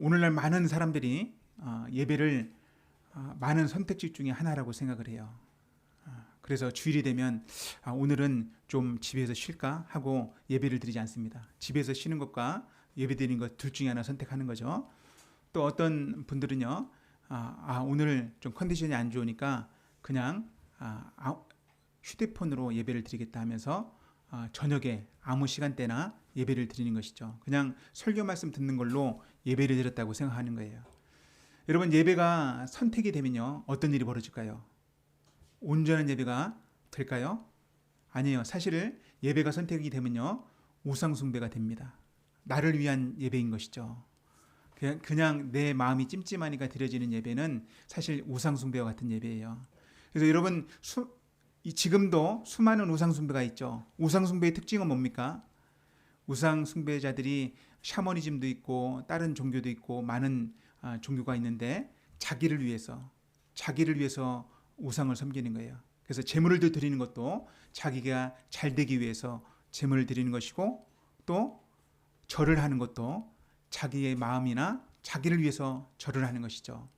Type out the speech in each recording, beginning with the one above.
오늘날 많은 사람들이 어, 예배를 어, 많은 선택지 중에 하나라고 생각을 해요. 아, 그래서 주일이 되면 아, 오늘은 좀 집에서 쉴까 하고 예배를 드리지 않습니다. 집에서 쉬는 것과 예배 드리는 것 둘 중에 하나 선택하는 거죠. 또 어떤 분들은요, 아, 아, 오늘 좀 컨디션이 안 좋으니까 그냥 아, 아, 휴대폰으로 예배를 드리겠다 하면서 아, 저녁에 아무 시간대나 예배를 드리는 것이죠. 그냥 설교 말씀 듣는 걸로 예배를 드렸다고 생각하는 거예요. 여러분 예배가 선택이 되면요 어떤 일이 벌어질까요? 온전한 예배가 될까요? 아니에요. 사실 예배가 선택이 되면요 우상 숭배가 됩니다. 나를 위한 예배인 것이죠. 그냥, 그냥 내 마음이 찜찜하니까 드려지는 예배는 사실 우상 숭배와 같은 예배예요. 그래서 여러분 수, 이 지금도 수많은 우상 숭배가 있죠. 우상 숭배의 특징은 뭡니까? 우상 숭배자들이 샤머니즘도 있고 다른 종교도 있고 많은 아, 종교가 있는데 자기를 위해서 자기를 위해서 우상을 섬기는 거예요. 그래서 제물을 드리는 것도 자기가 잘 되기 위해서 제물을 드리는 것이고 또 절을 하는 것도 자기의 마음이나 자기를 위해서 절을 하는 것이죠.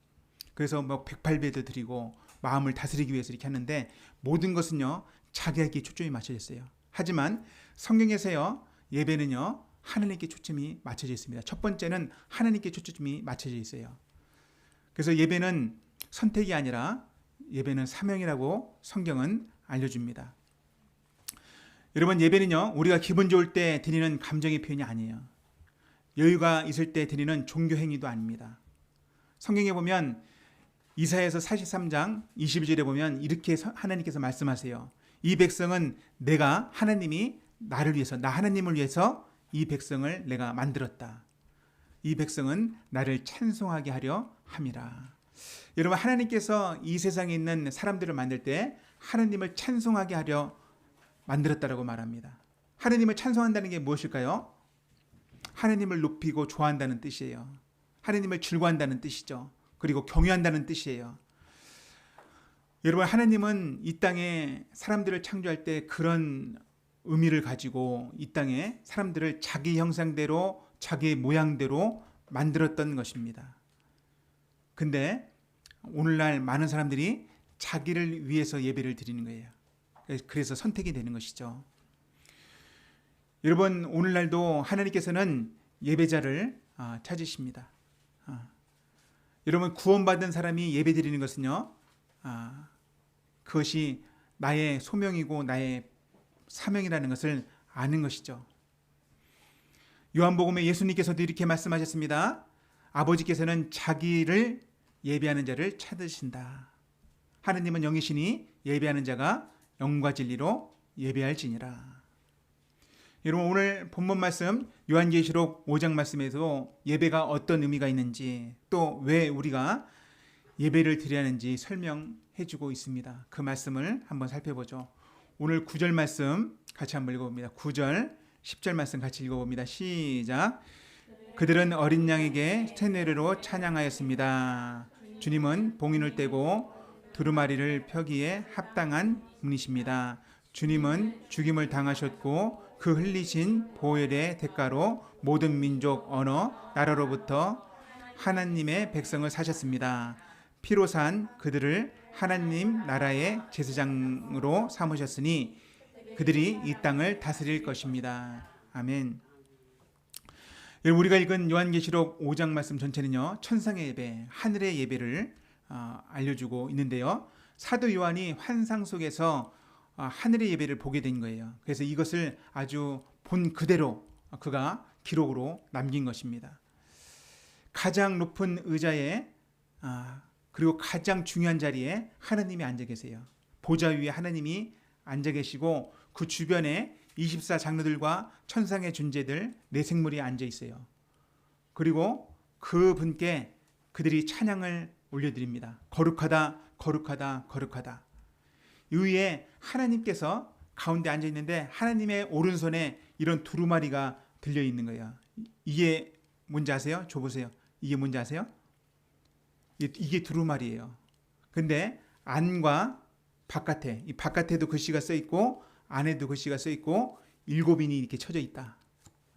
그래서 뭐 108배도 드리고 마음을 다스리기 위해서 이렇게 하는데 모든 것은요 자기에게 초점이 맞춰져 있어요. 하지만 성경에서요 예배는요 하나님께 초점이 맞춰져 있습니다. 첫 번째는 하나님께 초점이 맞춰져 있어요. 그래서 예배는 선택이 아니라 예배는 사명이라고 성경은 알려줍니다. 여러분 예배는요 우리가 기분 좋을 때 드리는 감정의 표현이 아니에요. 여유가 있을 때 드리는 종교 행위도 아닙니다. 성경에 보면 이사야서 43장 22절에 보면 이렇게 하나님께서 말씀하세요. 이 백성은 내가 하나님이 나를 위해서 나 하나님을 위해서 이 백성을 내가 만들었다. 이 백성은 나를 찬송하게 하려 함이라. 여러분 하나님께서 이 세상에 있는 사람들을 만들 때 하나님을 찬송하게 하려 만들었다라고 말합니다. 하나님을 찬송한다는 게 무엇일까요? 하나님을 높이고 좋아한다는 뜻이에요. 하나님을 즐거워한다는 뜻이죠. 그리고 경외한다는 뜻이에요. 여러분 하나님은 이 땅에 사람들을 창조할 때 그런 의미를 가지고 이 땅에 사람들을 자기 형상대로 자기 모양대로 만들었던 것입니다. 근데 오늘날 많은 사람들이 자기를 위해서 예배를 드리는 거예요. 그래서 선택이 되는 것이죠. 여러분 오늘날도 하나님께서는 예배자를 아, 찾으십니다. 아, 여러분 구원받은 사람이 예배 드리는 것은요, 아, 그것이 나의 소명이고 나의 사명이라는 것을 아는 것이죠. 요한복음에 예수님께서도 이렇게 말씀하셨습니다. 아버지께서는 자기를 예배하는 자를 찾으신다. 하느님은 영이시니 예배하는 자가 영과 진리로 예배할지니라. 여러분 오늘 본문 말씀 요한계시록 5장 말씀에서 예배가 어떤 의미가 있는지 또 왜 우리가 예배를 드려야 하는지 설명해 주고 있습니다. 그 말씀을 한번 살펴보죠. 오늘 9절 말씀 같이 한번 읽어봅니다. 9절 10절 말씀 같이 읽어봅니다. 시작. 그들은 어린 양에게 세뇌로 찬양하였습니다. 주님은 봉인을 떼고 두루마리를 펴기에 합당한 분이십니다. 주님은 죽임을 당하셨고 그 흘리신 보혈의 대가로 모든 민족, 언어, 나라로부터 하나님의 백성을 사셨습니다. 피로 산 그들을 하나님 나라의 제사장으로 삼으셨으니 그들이 이 땅을 다스릴 것입니다. 아멘. 우리가 읽은 요한계시록 5장 말씀 전체는요 천상의 예배, 하늘의 예배를 어, 알려주고 있는데요. 사도 요한이 환상 속에서 어, 하늘의 예배를 보게 된 거예요. 그래서 이것을 아주 본 그대로 그가 기록으로 남긴 것입니다. 가장 높은 의자에 아, 그리고 가장 중요한 자리에 하나님이 앉아 계세요. 보좌 위에 하나님이 앉아 계시고 그 주변에 24 장로들과 천상의 존재들 네 생물이 앉아 있어요. 그리고 그 분께 그들이 찬양을 올려드립니다. 거룩하다, 거룩하다, 거룩하다. 위에 하나님께서 가운데 앉아 있는데 하나님의 오른손에 이런 두루마리가 들려 있는 거예요. 이게 뭔지 아세요? 줘 보세요. 이게 뭔지 아세요? 이게 두루마리예요. 근데 안과 바깥에 이 바깥에도 글씨가 써 있고 안에도 글씨가 써 있고 일곱인이 이렇게 쳐져 있다.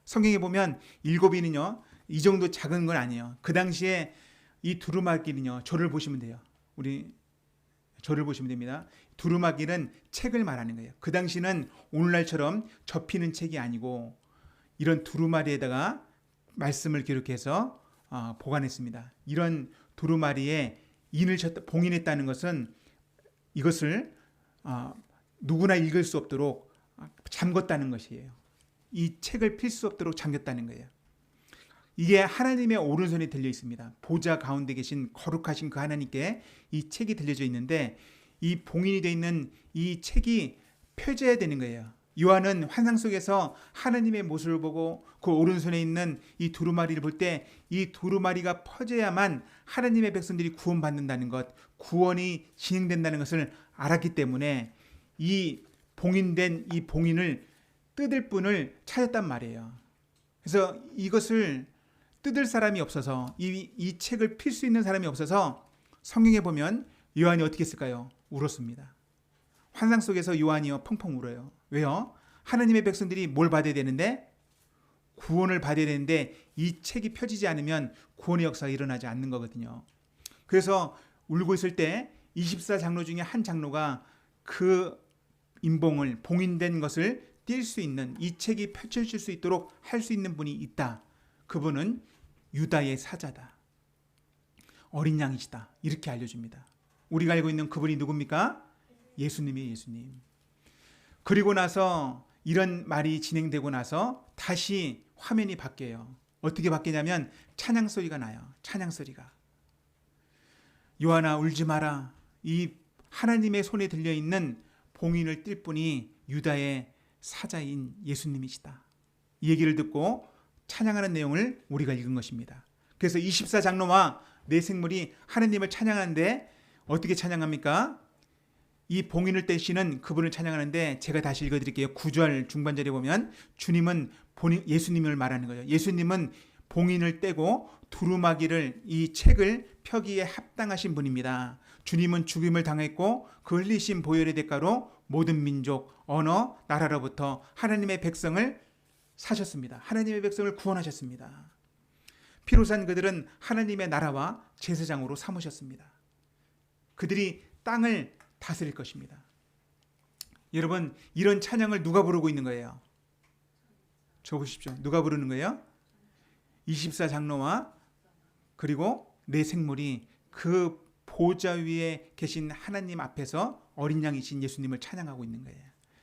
성경에 보면 일곱인은요 이 정도 작은 건 아니에요. 그 당시에 이 두루마기는요. 저를 보시면 돼요. 우리 저를 보시면 됩니다. 두루마기는 책을 말하는 거예요. 그 당시는 오늘날처럼 접히는 책이 아니고 이런 두루마리에다가 말씀을 기록해서 어, 보관했습니다. 이런 두루마리에 인을 쳤다, 봉인했다는 것은 이것을 어, 누구나 읽을 수 없도록 잠궜다는 것이에요. 이 책을 필 수 없도록 잠겼다는 거예요. 이게 하나님의 오른손에 들려 있습니다. 보좌 가운데 계신 거룩하신 그 하나님께 이 책이 들려져 있는데 이 봉인이 되어 있는 이 책이 펴져야 되는 거예요. 요한은 환상 속에서 하나님의 모습을 보고 그 오른손에 있는 이 두루마리를 볼 때 이 두루마리가 퍼져야만 하나님의 백성들이 구원받는다는 것, 구원이 진행된다는 것을 알았기 때문에 이 봉인된 이 봉인을 뜯을 분을 찾았단 말이에요. 그래서 이것을 뜯을 사람이 없어서 이, 이 책을 필 수 있는 사람이 없어서 성경에 보면 요한이 어떻게 했을까요? 울었습니다. 환상 속에서 요한이요 펑펑 울어요. 왜요? 하나님의 백성들이 뭘 받아야 되는데 구원을 받아야 되는데 이 책이 펴지지 않으면 구원의 역사가 일어나지 않는 거거든요. 그래서 울고 있을 때 24장로 중에 한 장로가 그 인봉을 봉인된 것을 뛸수 있는 이 책이 펼쳐질 수 있도록 할 수 있는 분이 있다. 그분은 유다의 사자다. 어린 양이시다. 이렇게 알려줍니다. 우리가 알고 있는 그분이 누굽니까? 예수님이 예수님. 그리고 나서 이런 말이 진행되고 나서 다시 화면이 바뀌어요. 어떻게 바뀌냐면 찬양 소리가 나요. 찬양 소리가. 요한아 울지 마라. 이 하나님의 손에 들려 있는 봉인을 띨 분이 유다의 사자인 예수님이시다. 이 얘기를 듣고 찬양하는 내용을 우리가 읽은 것입니다. 그래서 24장로와 내 생물이 하나님을 찬양하는데 어떻게 찬양합니까? 이 봉인을 떼시는 그분을 찬양하는데 제가 다시 읽어드릴게요. 9절 중반절에 보면 주님은 예수님을 말하는 거예요. 예수님은 봉인을 떼고 두루마기를 이 책을 펴기에 합당하신 분입니다. 주님은 죽임을 당했고 그 흘리신 보혈의 대가로 모든 민족, 언어, 나라로부터 하나님의 백성을 사셨습니다. 하나님의 백성을 구원하셨습니다. 피로 산 그들은 하나님의 나라와 제사장으로 삼으셨습니다. 그들이 땅을 다스릴 것입니다. 여러분, 이런 찬양을 누가 부르고 있는 거예요? 적으십시오. 누가 부르는 거예요? 24장로와 그리고 내 생물이 그 보좌 위에 계신 하나님 앞에서 어린 양이신 예수님을 찬양하고 있는 거예요.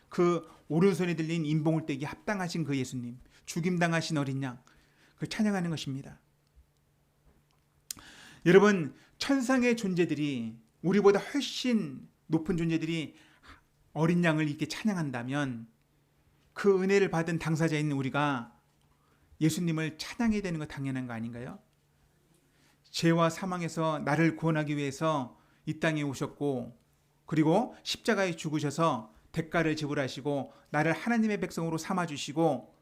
그 오른손에 들린 인봉을 떼기 합당하신 그 예수님, 죽임당하신 어린 양, 그 찬양하는 것입니다. 여러분, 천상의 존재들이 우리보다 훨씬 높은 존재들이 어린 양을 이렇게 찬양한다면 그 은혜를 받은 당사자인 우리가 예수님을 찬양해야 되는 거 당연한 거 아닌가요? 죄와 사망에서 나를 구원하기 위해서 이 땅에 오셨고 그리고 십자가에 죽으셔서 대가를 지불하시고 나를 하나님의 백성으로 삼아 주시고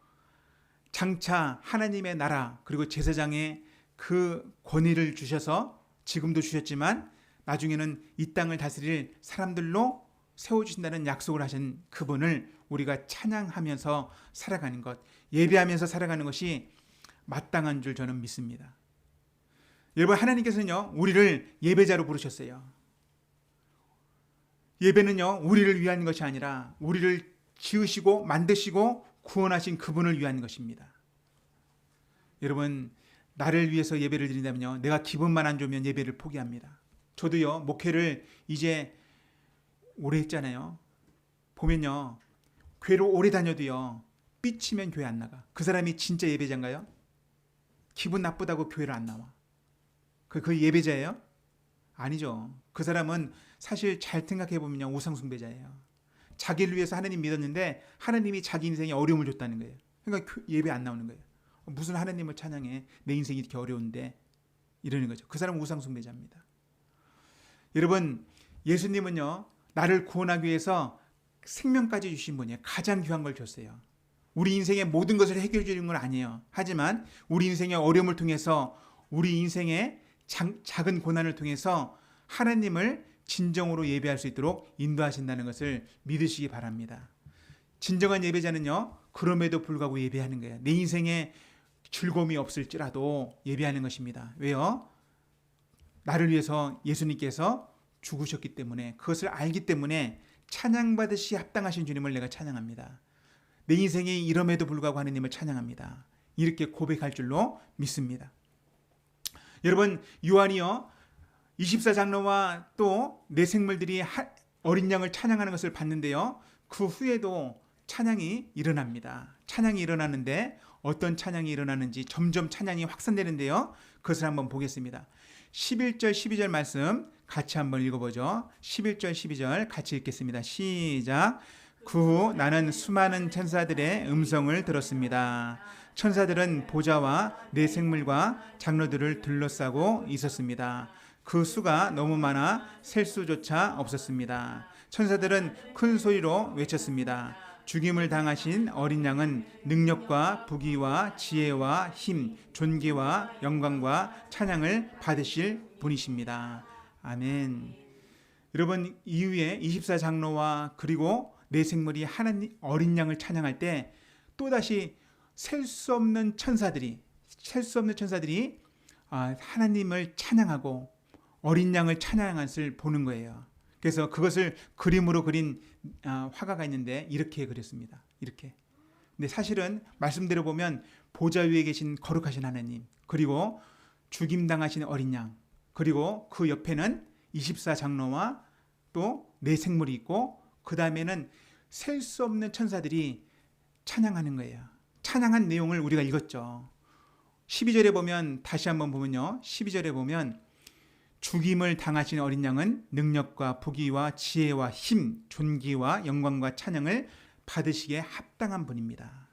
장차 하나님의 나라 그리고 제사장의 그 권위를 주셔서 지금도 주셨지만 나중에는 이 땅을 다스릴 사람들로 세워 주신다는 약속을 하신 그분을 우리가 찬양하면서 살아가는 것, 예배하면서 살아가는 것이 마땅한 줄 저는 믿습니다. 여러분 하나님께서는요 우리를 예배자로 부르셨어요. 예배는요 우리를 위한 것이 아니라 우리를 지으시고 만드시고 구원하신 그분을 위한 것입니다. 여러분 나를 위해서 예배를 드린다면요 내가 기분만 안 좋으면 예배를 포기합니다. 저도요 목회를 이제 오래 했잖아요. 보면요 교회로 오래 다녀도요 삐치면 교회 안 나가. 그 사람이 진짜 예배자인가요? 기분 나쁘다고 교회를 안 나와. 그, 그 예배자예요? 아니죠. 그 사람은 사실 잘 생각해 보면요 우상숭배자예요. 자기를 위해서 하나님 믿었는데 하나님이 자기 인생에 어려움을 줬다는 거예요. 그러니까 예배 안 나오는 거예요. 무슨 하나님을 찬양해? 내 인생이 이렇게 어려운데 이러는 거죠. 그 사람은 우상숭배자입니다. 여러분 예수님은요 나를 구원하기 위해서 생명까지 주신 분이에요. 가장 귀한 걸 줬어요. 우리 인생의 모든 것을 해결해 주는 건 아니에요. 하지만 우리 인생의 어려움을 통해서 우리 인생의 작은 고난을 통해서 하나님을 진정으로 예배할 수 있도록 인도하신다는 것을 믿으시기 바랍니다. 진정한 예배자는요, 그럼에도 불구하고 예배하는 거예요. 내 인생에 즐거움이 없을지라도 예배하는 것입니다. 왜요? 나를 위해서 예수님께서 죽으셨기 때문에 그것을 알기 때문에 찬양받으시 합당하신 주님을 내가 찬양합니다. 내 인생이 이럼에도 불구하고 하느님을 찬양합니다. 이렇게 고백할 줄로 믿습니다. 여러분 요한이요 24장로와 또 내 생물들이 어린 양을 찬양하는 것을 봤는데요. 그 후에도 찬양이 일어납니다. 찬양이 일어나는데 어떤 찬양이 일어나는지 점점 찬양이 확산되는데요. 그것을 한번 보겠습니다. 11절 12절 말씀 같이 한번 읽어보죠. 11절 12절 같이 읽겠습니다. 시작. 그 후 나는 수많은 천사들의 음성을 들었습니다. 천사들은 보좌와 내 생물과 장로들을 둘러싸고 있었습니다. 그 수가 너무 많아 셀 수조차 없었습니다. 천사들은 큰 소리로 외쳤습니다. 죽임을 당하신 어린 양은 능력과 부귀와 지혜와 힘, 존귀와 영광과 찬양을 받으실 분이십니다. 아멘. 여러분 이후에 24장로와 그리고 내 생물이 하나님 어린 양을 찬양할 때 또다시 셀 수 없는 천사들이 셀 수 없는 천사들이 아, 하나님을 찬양하고 어린 양을 찬양한 것을 보는 거예요. 그래서 그것을 그림으로 그린 아, 화가가 있는데 이렇게 그렸습니다. 이렇게. 근데 사실은 말씀대로 보면 보좌 위에 계신 거룩하신 하나님, 그리고 죽임 당하신 어린 양, 그리고 그 옆에는 24장로와 또내 생물이 있고 그 다음에는 셀 수 없는 천사들이 찬양하는 거예요. 찬양한 내용을 우리가 읽었죠. 12절에 보면 다시 한번 보면요. 12절에 보면 죽임을 당하신 어린 양은 능력과 부귀와 지혜와 힘, 존귀와 영광과 찬양을 받으시기에 합당한 분입니다.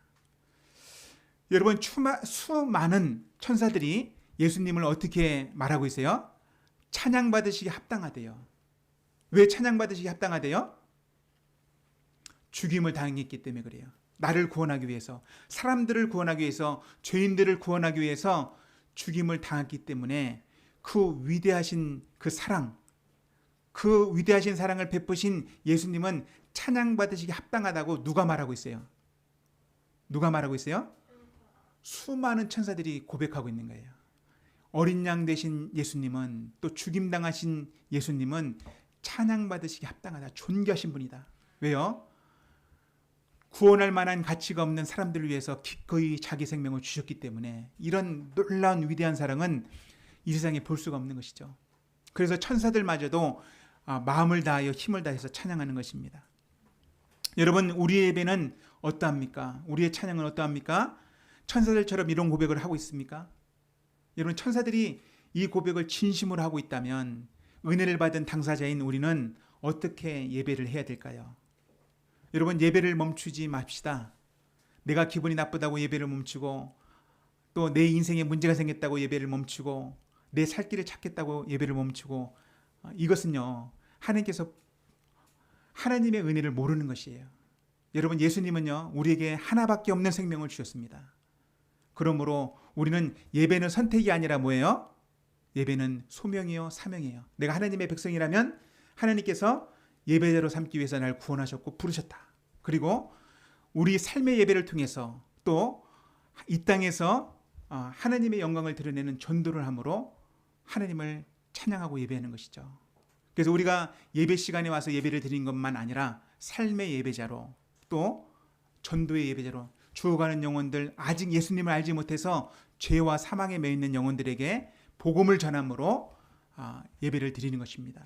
여러분 수많은 천사들이 예수님을 어떻게 말하고 있어요? 찬양 받으시기 합당하대요. 왜 찬양 받으시기 합당하대요? 죽임을 당했기 때문에 그래요. 나를 구원하기 위해서, 사람들을 구원하기 위해서, 죄인들을 구원하기 위해서 죽임을 당했기 때문에 그 위대하신 그 사랑, 그 위대하신 사랑을 베푸신 예수님은 찬양받으시기 합당하다고 누가 말하고 있어요? 누가 말하고 있어요? 수많은 천사들이 고백하고 있는 거예요. 어린 양 되신 예수님은 또 죽임당하신 예수님은 찬양받으시기 합당하다. 존귀하신 분이다. 왜요? 구원할 만한 가치가 없는 사람들을 위해서 기꺼이 자기 생명을 주셨기 때문에 이런 놀라운 위대한 사랑은 이 세상에 볼 수가 없는 것이죠. 그래서 천사들마저도 아, 마음을 다하여 힘을 다해서 찬양하는 것입니다. 여러분 우리의 예배는 어떠합니까? 우리의 찬양은 어떠합니까? 천사들처럼 이런 고백을 하고 있습니까? 여러분 천사들이 이 고백을 진심으로 하고 있다면 은혜를 받은 당사자인 우리는 어떻게 예배를 해야 될까요? 여러분 예배를 멈추지 맙시다. 내가 기분이 나쁘다고 예배를 멈추고 또 내 인생에 문제가 생겼다고 예배를 멈추고 내 살 길을 찾겠다고 예배를 멈추고 어, 이것은요 하나님께서 하나님의 은혜를 모르는 것이에요. 여러분 예수님은요 우리에게 하나밖에 없는 생명을 주셨습니다. 그러므로 우리는 예배는 선택이 아니라 뭐예요? 예배는 소명이요 사명이에요. 내가 하나님의 백성이라면 하나님께서 예배자로 삼기 위해서 날 구원하셨고 부르셨다. 그리고 우리 삶의 예배를 통해서 또 이 땅에서 어, 하나님의 영광을 드러내는 전도를 함으로 하나님을 찬양하고 예배하는 것이죠. 그래서 우리가 예배 시간에 와서 예배를 드린 것만 아니라 삶의 예배자로 또 전도의 예배자로 죽어가는 영혼들 아직 예수님을 알지 못해서 죄와 사망에 매여 있는 영혼들에게 복음을 전함으로 아, 예배를 드리는 것입니다.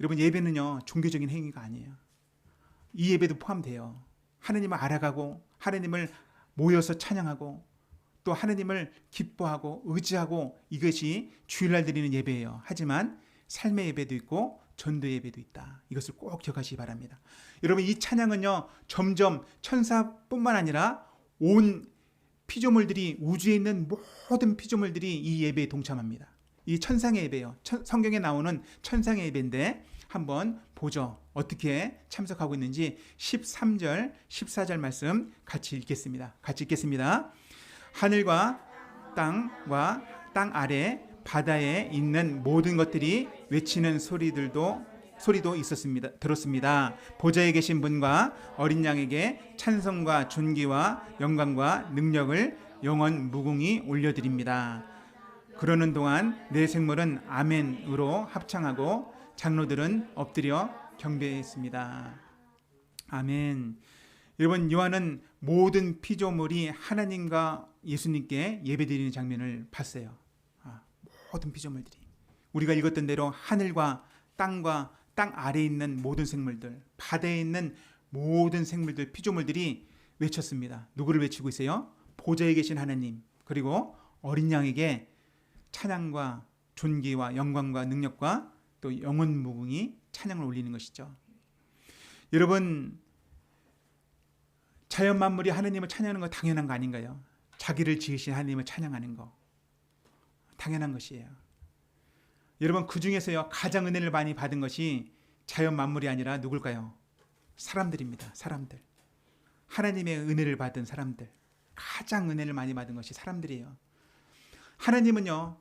여러분 예배는요 종교적인 행위가 아니에요. 이 예배도 포함돼요. 하나님을 알아가고 하나님을 모여서 찬양하고 또 하나님을 기뻐하고 의지하고 이것이 주일날 드리는 예배예요. 하지만 삶의 예배도 있고 전도 예배도 있다. 이것을 꼭 기억하시기 바랍니다. 여러분 이 찬양은요 점점 천사뿐만 아니라 온 피조물들이 우주에 있는 모든 피조물들이 이 예배에 동참합니다. 이 천상의 예배요. 천, 성경에 나오는 천상의 예배인데 한번 보죠. 어떻게 참석하고 있는지 13절, 14절 말씀 같이 읽겠습니다. 같이 읽겠습니다. 하늘과 땅과 땅 아래 바다에 있는 모든 것들이 외치는 소리들도 소리도 있었습니다. 들었습니다. 보좌에 계신 분과 어린 양에게 찬성과 존귀와 영광과 능력을 영원 무궁히 올려드립니다. 그러는 동안 내 생물은 아멘으로 합창하고 장로들은 엎드려 경배했습니다. 아멘. 여러분 요한은 모든 피조물이 하나님과 예수님께 예배드리는 장면을 봤어요. 아, 모든 피조물들이 우리가 읽었던 대로 하늘과 땅과 땅 아래에 있는 모든 생물들, 바다에 있는 모든 생물들, 피조물들이 외쳤습니다. 누구를 외치고 있어요? 보좌에 계신 하나님, 그리고 어린 양에게 찬양과 존귀와 영광과 능력과 또 영원 무궁이 찬양을 올리는 것이죠. 여러분 자연 만물이 하나님을 찬양하는 거 당연한 거 아닌가요? 자기를 지으신 하나님을 찬양하는 거 당연한 것이에요. 여러분 그 중에서요 가장 은혜를 많이 받은 것이 자연 만물이 아니라 누굴까요? 사람들입니다. 사람들. 하나님의 은혜를 받은 사람들. 가장 은혜를 많이 받은 것이 사람들이에요. 하나님은요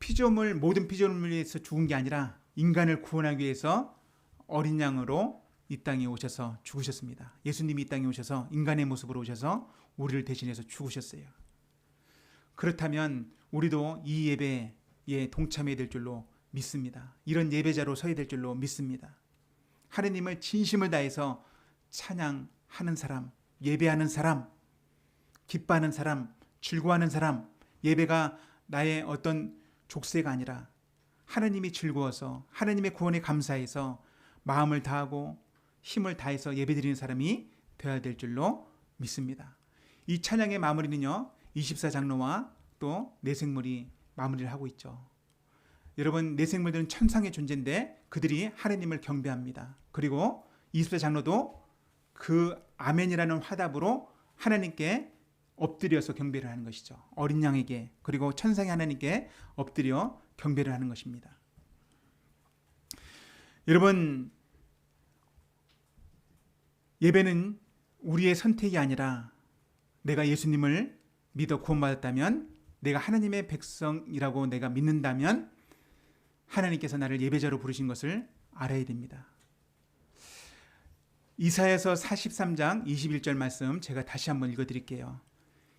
피조물 모든 피조물을 위해서 죽은 게 아니라 인간을 구원하기 위해서 어린 양으로 이 땅에 오셔서 죽으셨습니다. 예수님이 이 땅에 오셔서 인간의 모습으로 오셔서 우리를 대신해서 죽으셨어요. 그렇다면 우리도 이 예배에 동참해야 될 줄로 믿습니다. 이런 예배자로 서야 될 줄로 믿습니다. 하느님을 진심을 다해서 찬양하는 사람, 예배하는 사람, 기뻐하는 사람, 즐거워하는 사람, 예배가 나의 어떤 족쇄가 아니라 하느님이 즐거워서 하느님의 구원에 감사해서 마음을 다하고 힘을 다해서 예배드리는 사람이 되어야 될 줄로 믿습니다. 이 찬양의 마무리는요. 24장로와 또 내생물이 마무리를 하고 있죠. 여러분 내생물들은 천상의 존재인데 그들이 하나님을 경배합니다. 그리고 24장로도 그 아멘이라는 화답으로 하나님께 엎드려서 경배를 하는 것이죠. 어린 양에게 그리고 천상의 하나님께 엎드려 경배를 하는 것입니다. 여러분 예배는 우리의 선택이 아니라 내가 예수님을 믿어 구원받았다면 내가 하나님의 백성이라고 내가 믿는다면 하나님께서 나를 예배자로 부르신 것을 알아야 됩니다. 이사야서 43장 21절 말씀 제가 다시 한번 읽어 드릴게요.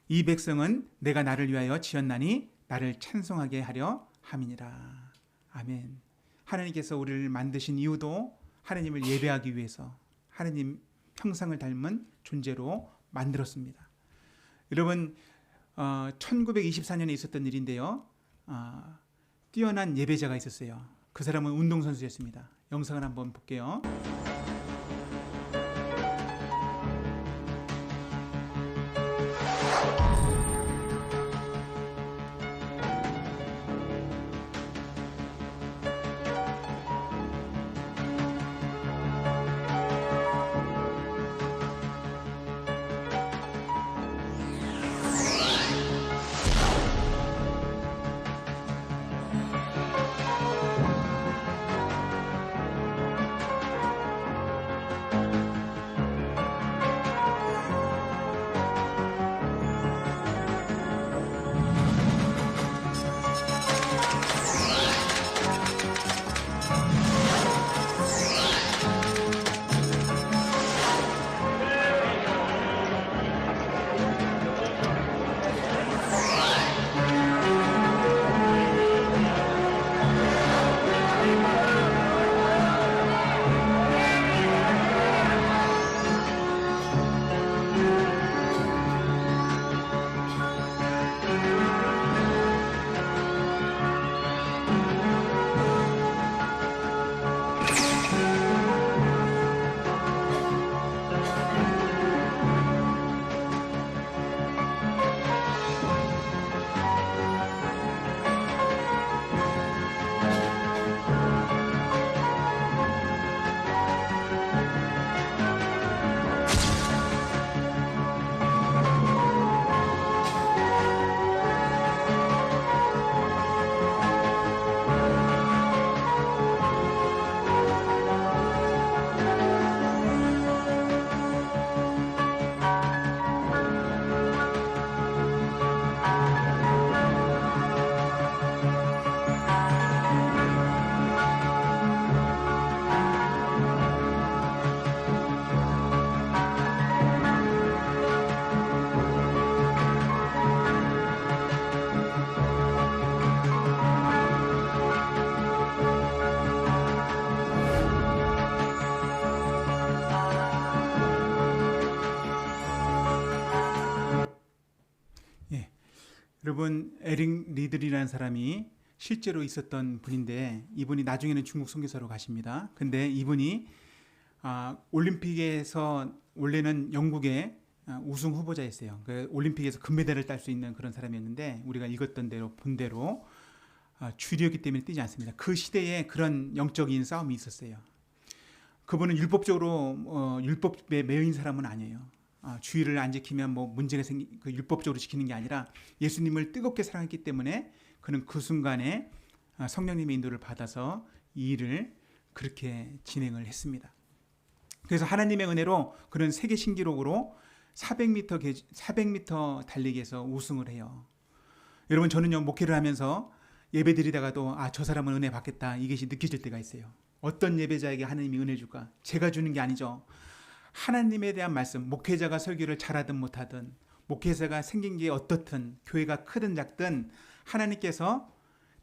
이 백성은 내가 나를 위하여 지었나니 나를 찬송하게 하려 함이니라. 아멘. 하나님께서 우리를 만드신 이유도 하나님을 예배하기 위해서 하나님 형상을 닮은 존재로 만들었습니다. 여러분 어, 1924년에 있었던 일인데요. 어, 뛰어난 예배자가 있었어요. 그 사람은 운동선수였습니다. 영상을 한번 볼게요. 리들이라는 사람이 실제로 있었던 분인데 이분이 나중에는 중국 선교사로 가십니다. 근데 이분이 아, 올림픽에서 원래는 영국의 아, 우승 후보자였어요. 그 올림픽에서 금메달을 딸 수 있는 그런 사람이었는데 우리가 읽었던 대로 본 대로 아, 주류였기 때문에 뛰지 않습니다. 그 시대에 그런 영적인 싸움이 있었어요. 그분은 율법적으로 어, 율법에 매여인 사람은 아니에요. 아, 주의를 안 지키면 뭐 문제가 생기 그 율법적으로 지키는 게 아니라 예수님을 뜨겁게 사랑했기 때문에 그는 그 순간에 아, 성령님의 인도를 받아서 이 일을 그렇게 진행을 했습니다. 그래서 하나님의 은혜로 그런 세계 신기록으로 400m 개, 400m 달리기에서 우승을 해요. 여러분 저는요 목회를 하면서 예배 드리다가도 아 저 사람은 은혜 받겠다 이것이 느껴질 때가 있어요. 어떤 예배자에게 하나님이 은혜 줄까? 제가 주는 게 아니죠. 하나님에 대한 말씀, 목회자가 설교를 잘하든 못하든, 목회자가 생긴 게 어떻든, 교회가 크든 작든, 하나님께서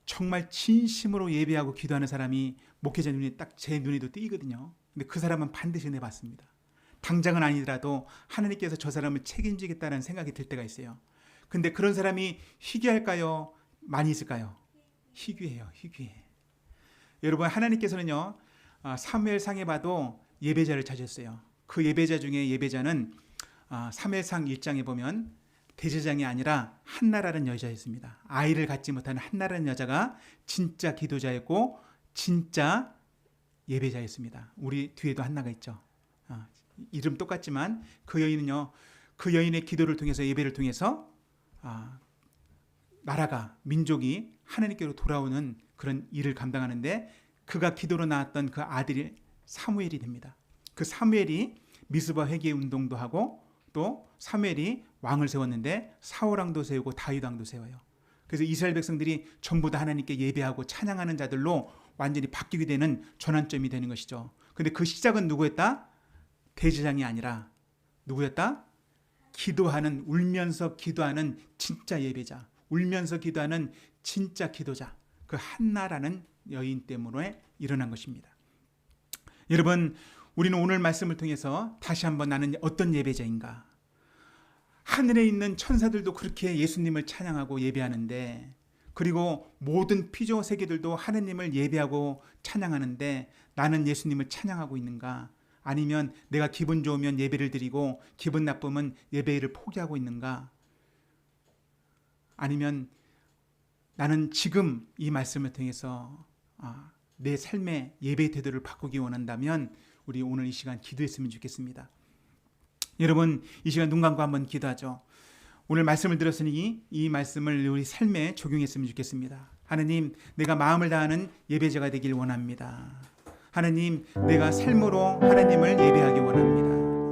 정말 진심으로 예배하고 기도하는 사람이 목회자 눈에 딱 제 눈에도 띄거든요. 근데 그 사람은 반드시 은혜 받습니다. 당장은 아니더라도 하나님께서 저 사람을 책임지겠다는 생각이 들 때가 있어요. 근데 그런 사람이 희귀할까요? 많이 있을까요? 희귀해요, 희귀해. 여러분 하나님께서는요 아, 사무엘상에 봐도 예배자를 찾았어요. 그 예배자 중에 예배자는 아, 사무엘상 1장에 보면 대제장이 아니라 한나라는 여자였습니다. 아이를 갖지 못하는 한나라는 여자가 진짜 기도자였고 진짜 예배자였습니다. 우리 뒤에도 한나가 있죠. 아, 이름 똑같지만 그 여인은요 그 여인의 기도를 통해서 예배를 통해서 아, 나라가 민족이 하나님께로 돌아오는 그런 일을 감당하는데 그가 기도로 낳았던 그 아들이 사무엘이 됩니다. 그 사무엘이 미스바 회개 운동도 하고 또 사무엘이 왕을 세웠는데 사울왕도 세우고 다윗 왕도 세워요. 그래서 이스라엘 백성들이 전부 다 하나님께 예배하고 찬양하는 자들로 완전히 바뀌게 되는 전환점이 되는 것이죠. 근데 그 시작은 누구였다? 대제장이 아니라 누구였다? 기도하는 울면서 기도하는 진짜 예배자, 울면서 기도하는 진짜 기도자. 그 한나라는 여인 때문에 일어난 것입니다. 여러분, 우리는 오늘 말씀을 통해서 다시 한번 나는 어떤 예배자인가? 하늘에 있는 천사들도 그렇게 예수님을 찬양하고 예배하는데, 그리고 모든 피조 세계들도 하느님을 예배하고 찬양하는데, 나는 예수님을 찬양하고 있는가? 아니면 내가 기분 좋으면 예배를 드리고 기분 나쁘면 예배를 포기하고 있는가? 아니면 나는 지금 이 말씀을 통해서 아, 내 삶의 예배 태도를 바꾸기 원한다면 우리 오늘 이 시간 기도했으면 좋겠습니다. 여러분 이 시간 눈 감고 한번 기도하죠. 오늘 말씀을 들었으니 이 말씀을 우리 삶에 적용했으면 좋겠습니다. 하나님, 내가 마음을 다하는 예배자가 되길 원합니다. 하나님, 내가 삶으로 하나님을 예배하기 원합니다.